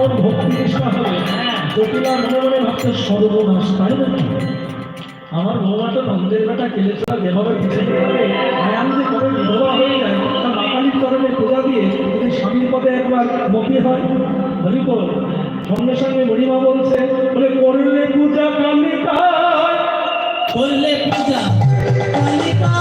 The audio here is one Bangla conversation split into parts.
ওর ভক্তি ভাবছে সর্বনাশ, তাই নাকি? আমার বৌমাটা নন্দের বেটা কেলেছড়া যেভাবে পিছিয়ে যে বিধবা হয়ে যায় তা মাতালির চরণে পূজা দিয়ে যদি স্বামীর পদে একবার মপি হয়, বলি তো সঙ্গে সঙ্গে বুড়িমা বলছে, বলে, করলে পূজা কালিকায় করলে পূজা কালিকা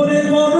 ভক্তি ভরে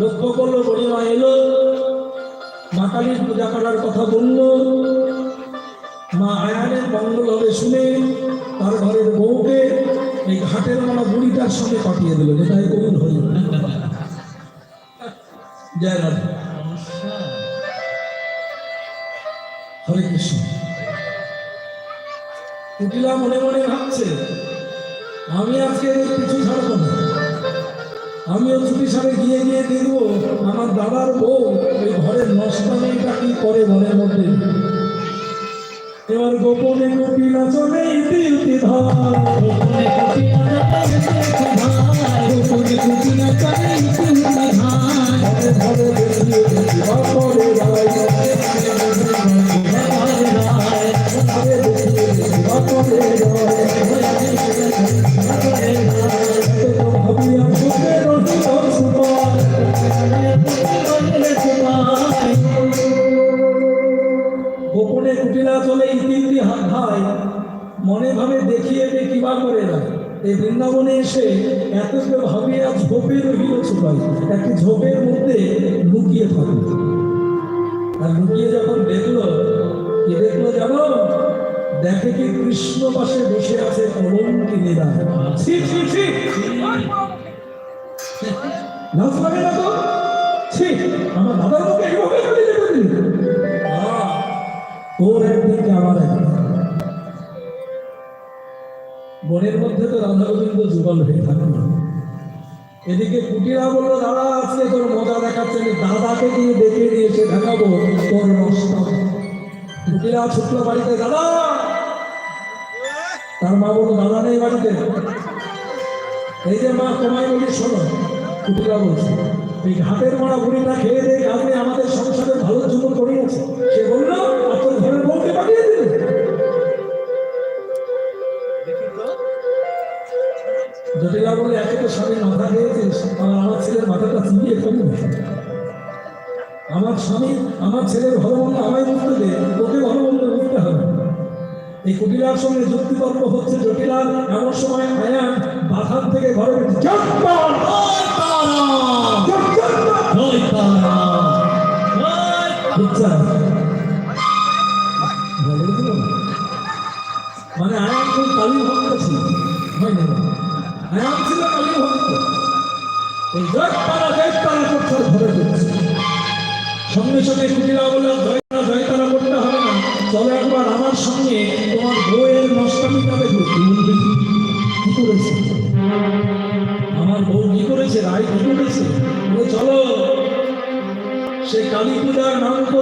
লক্ষ্য করল বড়িমা এলো। মা কালীর পূজা করার কথা বলল। মা আয়ানের মঙ্গল হবে শুনে তার ঘরের বউকে এই ঘাটের মানা বুড়িটার সঙ্গে পাঠিয়ে দিল যেটাই কবুল জয় হরে কৃষ্ণ। কুটিলা মনে মনে ভাবছে, আমি আজকে পিছু ছাড়বো না। আমিও ছুটি সারে গিয়ে গিয়ে দেখব আমার দাদার বউ ওই ঘরের নষ্টামিটা কি করে ঘরের মধ্যে। এবার গোপনে কুটিলা চলে ইতি ইতি ধার। গোপনে কুটিলা চলে ইতি ইতি ধার। ঘরে ঘরে দেখি মনের মধ্যে তো রাধা গোবিন্দ যুগল হয়ে থাকে না। এদিকে কুটিরা বলল, দাদা, আজকে তোর মজা দেখাচ্ছে দাদাকে দিয়ে ডেকে নিয়েছে দেখাবো তোর নষ্ট কুটিরা ছুটলো বাড়িতে, দাদা! তার মা বলল, দাদা নেই বাড়িতে। এই যে মা তোমায় বলি, শোনো, কুটিরা বলছে, এই ঘাটের মারা বুড়িটা খেয়ে দিয়ে কাজে আমাদের সংসারে ভালো জন্য করিয়েছে। সে বলল, আর তোর ঘরের বউকে পাঠিয়ে দিলে? জটিলা বলে একে তো স্বামীর মাথা খেয়েছিস আর আমার ছেলের মাথাটা চিবিয়ে ফেলি আমার স্বামী আমার ছেলের ভালো মন্দ আমায় বুঝতে দে তোকে ভালো বুঝতে হবে। এই কুটিলার সঙ্গে যুক্তিতর্ক হচ্ছে জটিলার এমন সময় আয়ান বাথান থেকে ঘরে? মানে আয়ান খুব কালী ভক্ত ছিল। হয় না। ঢুকছে সঙ্গে সঙ্গে কুটিলা বলল জয় তারা করতে হবে না চলো একবার আমার সঙ্গে তোমার বউয়ের নষ্টামিটা দেখো কি করেছে আমার বউ কি করেছে? রায় কি করেছে? চলো, সে কালী পূজার নাম করে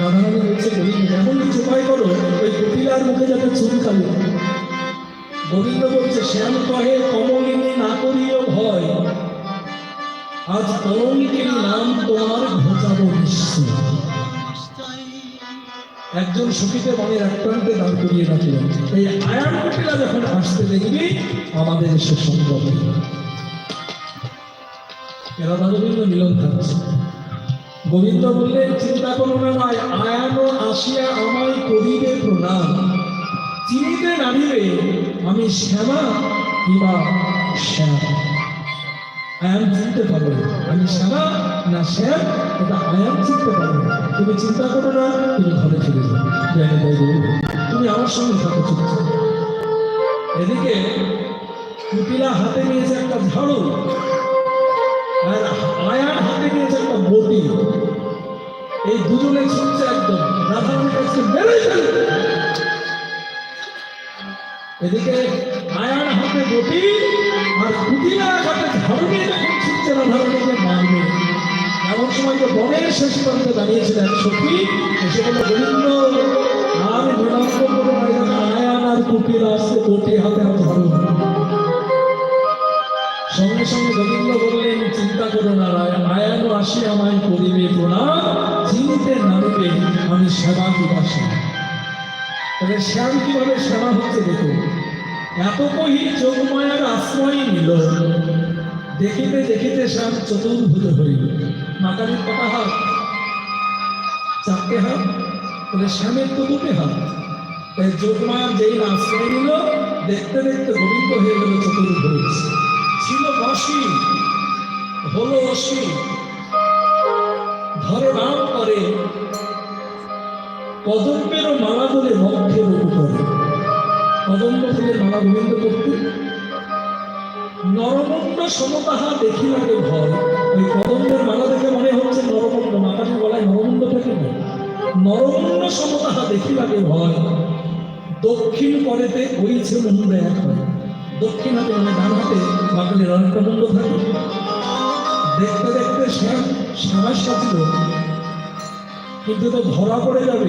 রাধারানী কিছু উপায় করো, ওই কুটিরার মুখে যাতে চুল কালি গোবিন্দ বলছে শ্যাম কহে কমলিনী না করিও ভয়। আজ কলঙ্কিনী নাম তোমার ঘোচাবো নিশ্চয়। একজন সখীকে মনের এক প্রান্তে দাঁড় করিয়ে রাখলেন। এই আয়ান কুটিরা যখন আসতে দেখবি, আমাদের এসে সম্ভব এরা গোবিন্দ মিলন থাকছে গোবিন্দ বললেন, চিন্তা করো না নয় আয়ানো আসিয়া আমায় করিবে প্রণাম। চিনিতে নামিবে আমি শ্যামা কিবা শ্যাম? আয়ান চিনতে পারবে আমি শ্যামা না শ্যাম? এটা আয়ান চিনতে পারবে তুমি চিন্তা করো না, তুমি ঘরে ফিরে বলবে তুমি আমার সঙ্গে থাকো চুপচাপ এদিকে কুটিলা হাতে নিয়েছে একটা ঝাড়ু, আর আয়ান হাতে নিয়েছে একটা এদিকে আয়ান হাতে বটি আর হাতে ঝাড়ু নিয়ে যখন ছুটছে রাধারণীকে মারবে, এমন সময় তো বনের শেষ প্রান্তে দাঁড়িয়েছিলেন সখী এসে বলে গোবিন্দ আর বিলম্ব করো আয়ান আর কুটিলা আসছে বটি, হাতে ঝাড়ু সঙ্গে সঙ্গে গোবিন্দ বললেন, চিন্তা করো না আয়ানো আসি আমায় করিবে প্রণাম, চিনিতে নামিবে আমি সেবা দিবাসী। শ্যাম কীভাবে সেবা হচ্ছে দেখো এত কহি আশ্রয় নিল। দেখিতে দেখিতে হইল। মাকারির কটা হাত হাত তবে শ্যামের তো দুটি হাত। তাই যেই আশ্রয় নিল, দেখতে দেখতে গোবিন্দ হয়ে গেল ছিল বসি, হলো অসি। ধরে নাম করে, কদম্বের মালা বলে মক্ষের উপরে কদম্ব ফুলের মালা গোবিন্দ করতে। নরমণ্ড সমতাহা দেখি লাগে ভয়। ওই কদম্বের মালা দেখে মনে হচ্ছে নরমণ্ড মাতাটি গলায় নরমণ্ড থাকে না। নরমণ্ড সমতাহা দেখি লাগে ভয়। দক্ষিণ করেতে বইছে মুন্ড এক হয়। দক্ষিণ হাতে মানে ডান হাতে বাঙালির অনেকটা থাকে। দেখতে দেখতে শ্যাম শ্যামাস সাজিল কিন্তু তো ধরা পড়ে যাবে।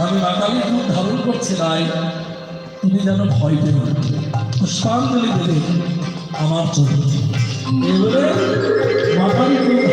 আমি মাতালি তুমি ধারণ করছি নাই, তুমি যেন ভয় পেল। পুষ্পাঞ্জলি দেবে আমার চোখ এবারে বাঙালির রূপ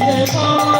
দেখানা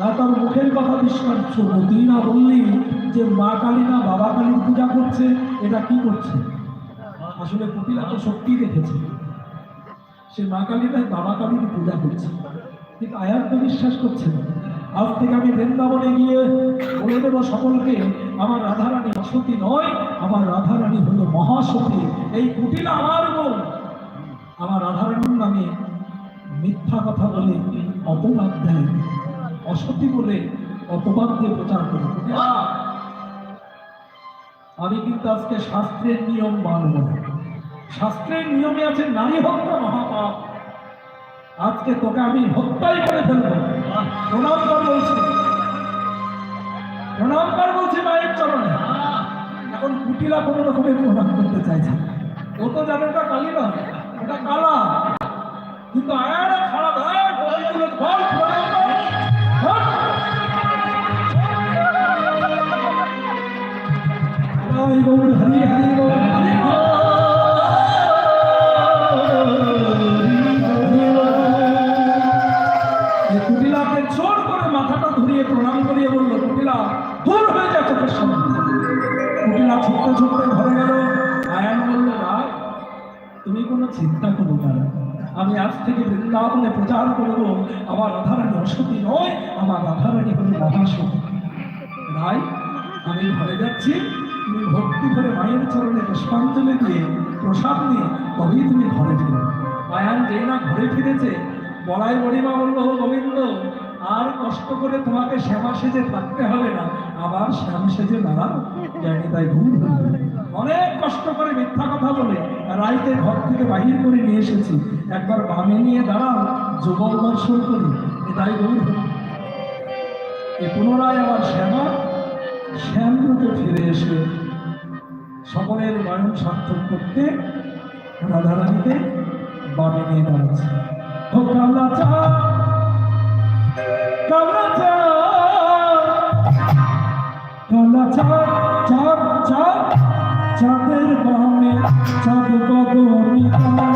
না তার মুখের কথা বিশ্বাস করব তুই না বললি যে মা কালী না বাবা কালীর পূজা করছে, এটা কি করছে? আসলে কুটিলা তো সত্যি দেখেছে। সে মা কালী তাই বাবা কালীর পূজা করছে। কিন্তু আয়ার তো বিশ্বাস করছে না। আজ থেকে আমি বৃন্দাবনে গিয়ে বলে দেবো সকলকে, আমার রাধারানী অসতী নয়, আমার রাধারানী হলো মহাসতী। এই কুটিলা আমার বোন আমার রাধারানীর নামে মিথ্যা কথা বলে অপবাদ দেয়। অসতী বলে অপবাদ দিয়ে প্রচার করে। আমি কিন্তু আজকে শাস্ত্রের নিয়ম মানব শাস্ত্রের নিয়মে আছে নারী হত্যা মহাপাপ। আজকে তোকে আমি হত্যাই করে ফেলব। প্রণাম কর বলছি। প্রণাম কর বলছি মায়ের চরণে। এখন কুটিলা কোনো রকমের প্রণাম করতে চাইছে। ও তো জানে ওটা কালী না ওটা কালা। কিন্তু আয়ারা খারাপ গৌর হরি করে মাথাটা ধরিয়ে প্রণাম করিয়ে বলল কুটিলা দূর হয়ে যা চোখের সামনে কুটিলা ছুটতে ছুটতে গেল আয়ান বলল ভাই তুমি কোনো চিন্তা করো না আমি আজ থেকে বৃন্দাবনে প্রচার করব আমার রাধারানী অসতী নয় আমার রাধারানী হল মহাসতী রাই আমি ঘরে যাচ্ছি। তুমি ভক্তি করে মায়ের চরণে পুষ্পাঞ্জলি দিয়ে, প্রসাদ নিয়ে তবেই তুমি ঘরে ফিরে। মায়ান যে না ঘরে ফিরেছে বলাই বড়িমা বলল, "ও গোবিন্দ, আর কষ্ট করে তোমাকে শ্যামা সেজে থাকতে হবে না, আবার শ্যাম সেজে দাঁড়াও জানি তাই ভুল অনেক কষ্ট করে মিথ্যা কথা বলে, রাইতে ঘর থেকে বাহির করে নিয়ে এসেছি। একবার বামে নিয়ে দাঁড়াও যুগল দর্শন করি ভুল হলো। এ পুনরায় আবার শ্যামা সার্থক করতে রাধারানীকে বামে নিয়ে দাঁড়াচ্ছে। ও কামলা চা কামলা চা কামলা চা চা চা, চাঁদের বামে চাঁদ বদমি কামলা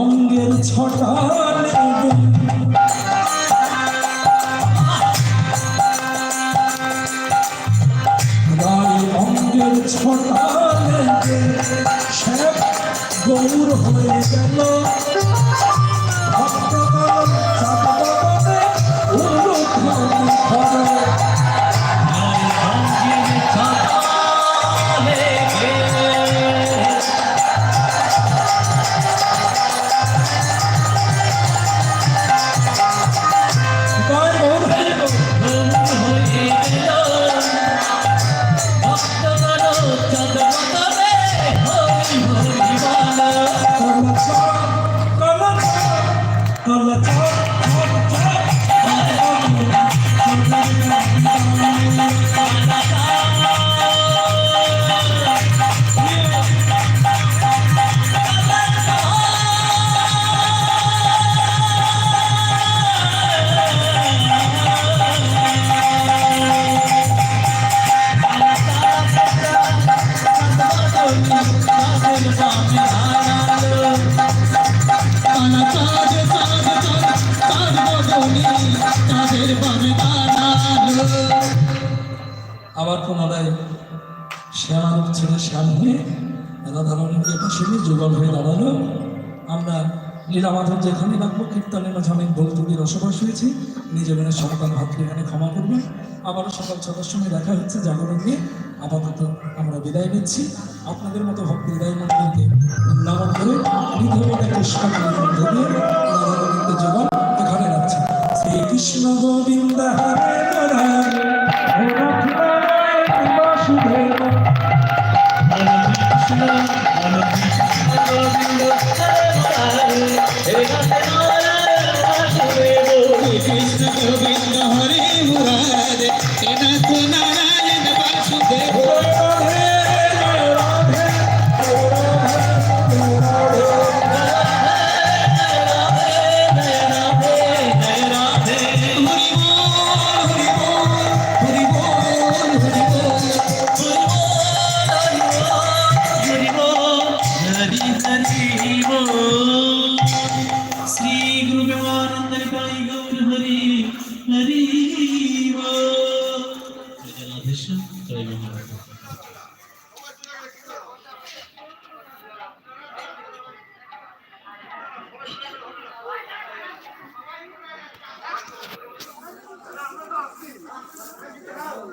অঙ্গের ছটা অঙ্গের ছটা গৌর হয়ে গেল। আবার পুনরায় শ্যামারূপ শ্যাম হয়ে রাধারণীকে পাশে নিয়ে যুগল হয়ে দাঁড়াল। আমরা লীলামাধব যেখানে রাখব কীর্তনের মাঝে অনেক ভুল ত্রুটি রসবাস হয়েছি। নিজে মনে সন্তান ভাতৃখানে ক্ষমা করবেন আবারও সকাল ছটার সময় দেখা হচ্ছে জাগরণ। দিয়ে আপাতত আমরা বিদায় নিচ্ছি। আপনাদের মতো ভক্ত হৃদয় মন্দিরকে নামন করে রাধারণীকে যুগল এখানে রাখছি। শ্রীকৃষ্ণ গোবিন্দ হরে